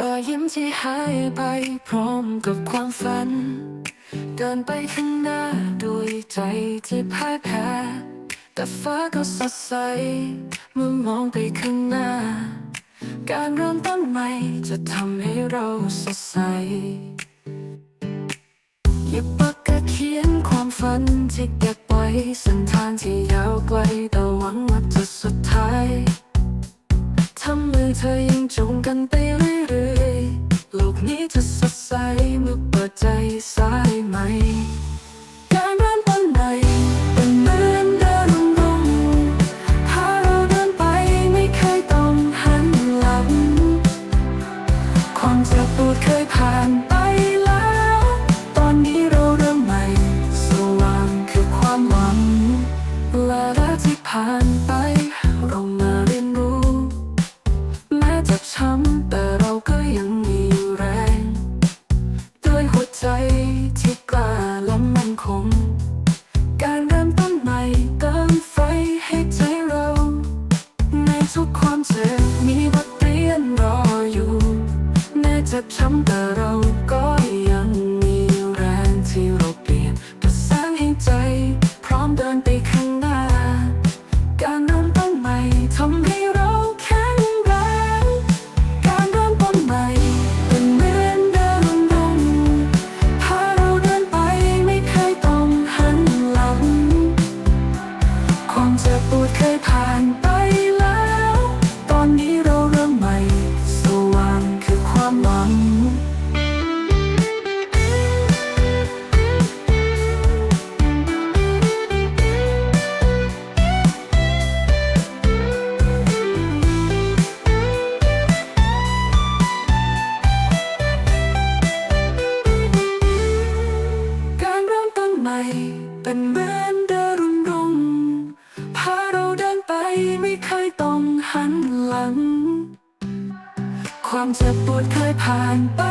รอยยิ้มที่หายไปพร้อมกับความฝัน เดินไปข้างหน้าด้วยใจที่พ่ายแพ้แต่ฟ้าก็สดใสเมื่อมองไปข้างหน้า การเริ่มต้นใหม่จะทำให้เราสดใสหยิบปากกาเขียนความฝันที่เก็บไว้เส้นทางที่ยาวไกลแต่หวังว่าจะสุดท้ายทำมือเธอยังจงกันไป ปวดเคยผ่านไปแล้ว ตอนนี้เราเริ่มใหม่ สว่างคือความหวังและและที่ผ่านไป เรามาเรียนรู้ แม้จ็บช้ำแต่เราก็ยังมีแรงด้วยหัวใจที่กล้าและมั่นคง การเริ่มต้นใหม่เติมไฟให้ใจเรา ในทุกความเจ็บ จ็บช้ำแต่เรา ความเจ็บปวดเคยผ่านไป